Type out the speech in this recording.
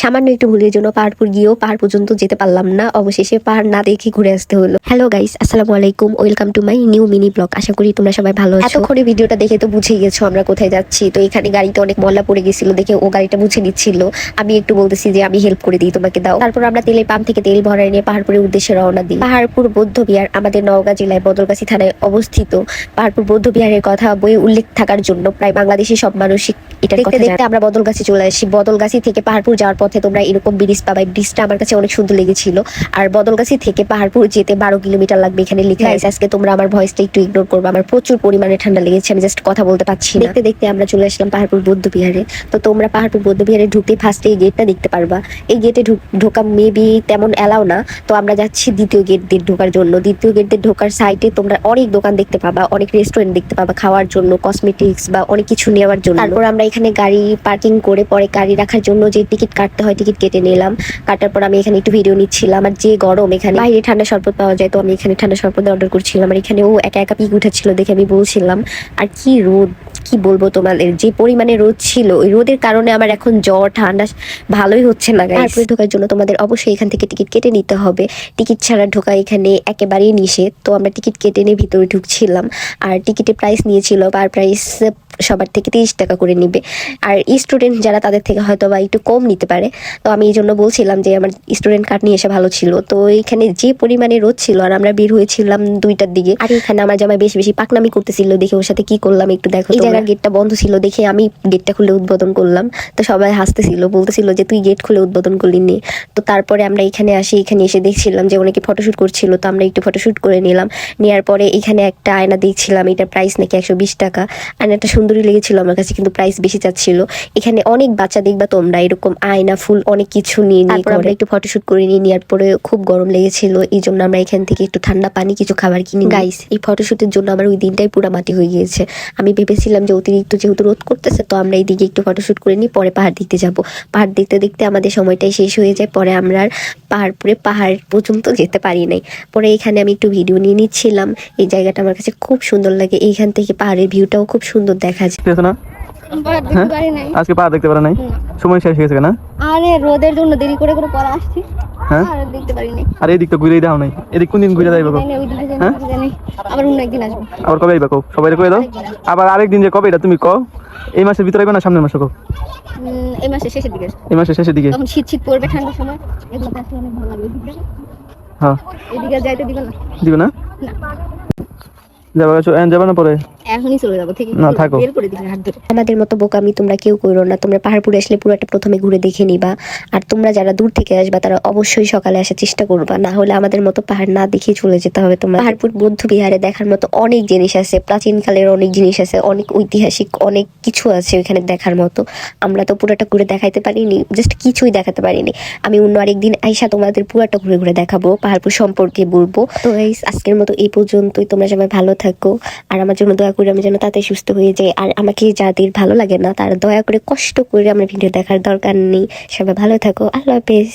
সামান্য একটু ভুলের জন্য পাহাড়পুর গিয়েও পাহাড় পর্যন্ত যেতে পারলাম না। অবশেষে পাহাড় না দেখে ঘুরে আসতে হলো। হ্যালো গাইস আসসালামু আলাইকুম। Welcome to my new mini blog আশা করি তোমরা সবাই ভালো আছো। এতক্ষণে ভিডিওটা দেখে তো বুঝে গেছো আমরা কোথায় যাচ্ছি। তো এখানে গাড়িতে অনেক ময়লা পড়ে গেছিল দেখে ও গাড়িটা মুছে নিচ্ছিল। আমি একটু বলতেছি যে আমি হেল্প করে দিই, তোমাকে দাও। তারপর আমরা তেলের পাম্প থেকে তেল ভরাই নিয়ে পাহাড়পুরের উদ্দেশ্যে রওনা দিই। পাহাড়পুর বৌদ্ধ বিহার আমাদের নওগাঁ জেলায় বদলগাছি থানায় অবস্থিত। পাহাড়পুর বৌদ্ধ বিহারের কথা বইয়ে উল্লেখ থাকার জন্য প্রায় বাংলাদেশের সব মানুষ এটা দেখতে দেখতে আমরা বদলগাছি চলে আসি। বদলগাছি থেকে পাহাড়পুর যাওয়ার পথে তোমরা এরকম ব্রিজ পাবা। ব্রিজটা আমার কাছে অনেক সুন্দর লেগেছিল। আর বদলগাছি থেকে পাহাড়পুর যেতে বারো কিলোমিটার লাগবে এখানে লিখে আছে। আজকে তোমরা আমার ভয়েসটা একটু ইগনোর করবে। আমার প্রচুর পরিমাণে ঠান্ডা লেগেছে। আমি জাস্ট কথা বলতে পারছি দেখতে দেখতে আমরা চলে আসলাম পাহাড়পুর বৌদ্ধ বিহারে তো তোমরা পাহাড়পুর বৌদ্ধ বিহারে ঢুকতে ফার্স্টে এই গেটটা দেখতে পারবা। এই গেটে ঢোকা মেবি তেমন এলাও না। তো আমরা যাচ্ছি দ্বিতীয় গেট দিয়ে ঢোকার জন্য। দ্বিতীয় গেট দিয়ে ঢোকার সাইডে তোমরা অনেক দোকান দেখতে পাবা অনেক রেস্টুরেন্ট দেখতে পাবা খাওয়ার জন্য কসমেটিক্স বা অনেক কিছু নেওয়ার জন্য। তারপর আমরা এখানে গাড়ি পার্কিং করে পরে গাড়ি রাখার জন্য যে টিকিট কাটতে হয় টিকিট কেটে নিলাম। কাটার পর আমি এখানে একটু ভিডিও নিচ্ছিলাম। আর যে গরম এখানে, বাইরে ঠান্ডা শরবত পাওয়া যায়, তো আমি এখানে ঠান্ডা শরবত অর্ডার করছিলাম। আর এখানে ও একা একা পিক উঠাচ্ছিল দেখে আমি বলছিলাম, আর কি রোদ, কি বলব তোমাদের? যে পরিমাণে রোদ ছিল, ওই রোদের কারণে আমার এখন জ্বর, ঠান্ডা, ভালোই হচ্ছে না তারপরে ঢোকার জন্য তোমাদের অবশ্যই এখান থেকে টিকিট কেটে নিতে হবে। টিকিট ছাড়া ঢোকা এখানে একেবারেই নিষেধ। তো আমরা টিকিট কেটে নিয়ে ভিতরে ঢুকছিলাম। আর টিকিটের প্রাইস নিয়েছিল পার প্রাইস সবার থেকে তিরিশ টাকা করে নিবে। আর স্টুডেন্ট যারা তাদের থেকে হয়তো বা একটু কম নিতে পারে। তো আমি এই জন্য বলছিলাম যে আমার স্টুডেন্ট কার্ড নিয়ে এসে ভালো ছিল। তো এখানে যে পরিমাণে রোদ ছিল আর আমরা বের হয়েছিলাম দুইটার দিকে আর এখানে আমার জামাই বেশি বেশি পাকনামি করতেছিল। দেখে ওর সাথে কি করলাম একটু দেখো। এই জায়গার গেটটা বন্ধ ছিল দেখে আমি গেটটা খুলে উদ্বোধন করলাম। তো সবাই হাসতেছিল বলতেছিল যে তুই গেট খুলে উদ্বোধন করলি নি। তো তারপরে আমরা এখানে আসি এখানে এসে দেখছিলাম যে অনেকে ফটোশুট করছিল। তো আমরা একটু ফটোশুট করে নিলাম। নেওয়ার পরে এখানে একটা আয়না দেখছিলাম এটার প্রাইস নাকি একশো বিশ টাকা। আয়নাটা সুন্দরই লেগেছিল আমার কাছে কিন্তু প্রাইস বেশি চাচ্ছিল। এখানে অনেক বাচ্চা দেখবা তোমরা এরকম আয়না ফুল অনেক কিছু নিয়ে নিয়ে আমরা একটু ফটোশুট করে নিয়ে নেওয়ার পরে খুব গরম লেগেছিল এই জন্য আমরা এখান থেকে একটু ঠান্ডা পানি কিছু খাবার কিনি গাইস এই ফটোশুটের জন্য আমার ওই দিনটাই পুরো মাটি হয়ে গিয়েছে। আমি ভেবেছিলাম যে অতিরিক্ত যেহেতু রোদ করতেছে তো আমরা এইদিকে একটু ফটোশুট করে নিই পরে পাহাড় দেখতে যাব। পাহাড় দেখতে দেখতে আমাদের সময়টাই শেষ হয়ে যায় পরে আমরা আর পাহাড়পুরে পাহাড় পর্যন্ত যেতে পারি নাই। পরে এখানে আমি একটু ভিডিও নিয়ে নিচ্ছিলাম এই জায়গাটা আমার কাছে খুব সুন্দর লাগে এইখান থেকে পাহাড়ের ভিউটাও খুব সুন্দর দেখা যায় না? নাই। আজকে পাহাড় দেখতে পারে নাই? সময় শেষ হয়ে গেছে না? আরে রোদের জন্য দেরি করে করে পরে আসছি? হ্যাঁ? আর দেখতে পারি নাই। আর এদিক তো ঘুরেই দাও নাই। এদিক কোন দিন ঘুরে যাইবা হ্যাঁ? আবার অন্য একদিন আসব। আবার কবে আইবা কও সবাই কয়ে দাও। আবার আরেক দিন যে কবে এটা তুমি কও। এই মাসের ভিতরে আইবা না সামনের মাসে কও এই মাসের শেষের দিকে। এই মাসের শেষের দিকে? তখন শীত শীত পড়বে ঠান্ডার সময়। এগুলো আসলে অনেক ভালো লাগবে হ্যাঁ। এদিকে যাইতে দিবে না। দিবে না? যাবা এন যাবা না পরে? এখনই চলে যাব থেকে না, থাকো। বের করে হাত ধরে। আমাদের মতো বোকামি তোমরা কেউ করো না। তোমরা পাহাড়পুরে আসলে পুরোটা প্রথমে ঘুরে দেখে নিবা। আর তোমরা যারা দূর থেকে আসবা তারা অবশ্যই সকালে আসার চেষ্টা করবা। না হলে আমাদের মতো পাহাড় না দেখে চলে যেতে হবে তোমরা। পাহাড়পুর বৌদ্ধ বিহারে দেখার মতো অনেক জিনিস আছে। প্রাচীনকালের অনেক জিনিস আছে অনেক ঐতিহাসিক অনেক কিছু আছে ওইখানে দেখার মতো। আমরা তো পুরোটা ঘুরে দেখাইতে পারিনি জাস্ট কিছুই দেখাতে পারিনি। আমি অন্য আরেকদিন আইসা তোমাদের পুরোটা ঘুরে ঘুরে দেখাবো পাহাড়পুর সম্পর্কে বলব। তো আজকের মতো এই পর্যন্তই। তোমরা সবাই ভালো থাকো। আর আমার জন্য দয়া করে আমি যেন তাতে সুস্থ হয়ে যাই। আর আমাকে যাদের ভালো লাগে না, তারা দয়া করে কষ্ট করে আমার ভিডিও দেখার দরকার নেই। সবাই ভালো থাকো। আল্লাহ হাফেজ।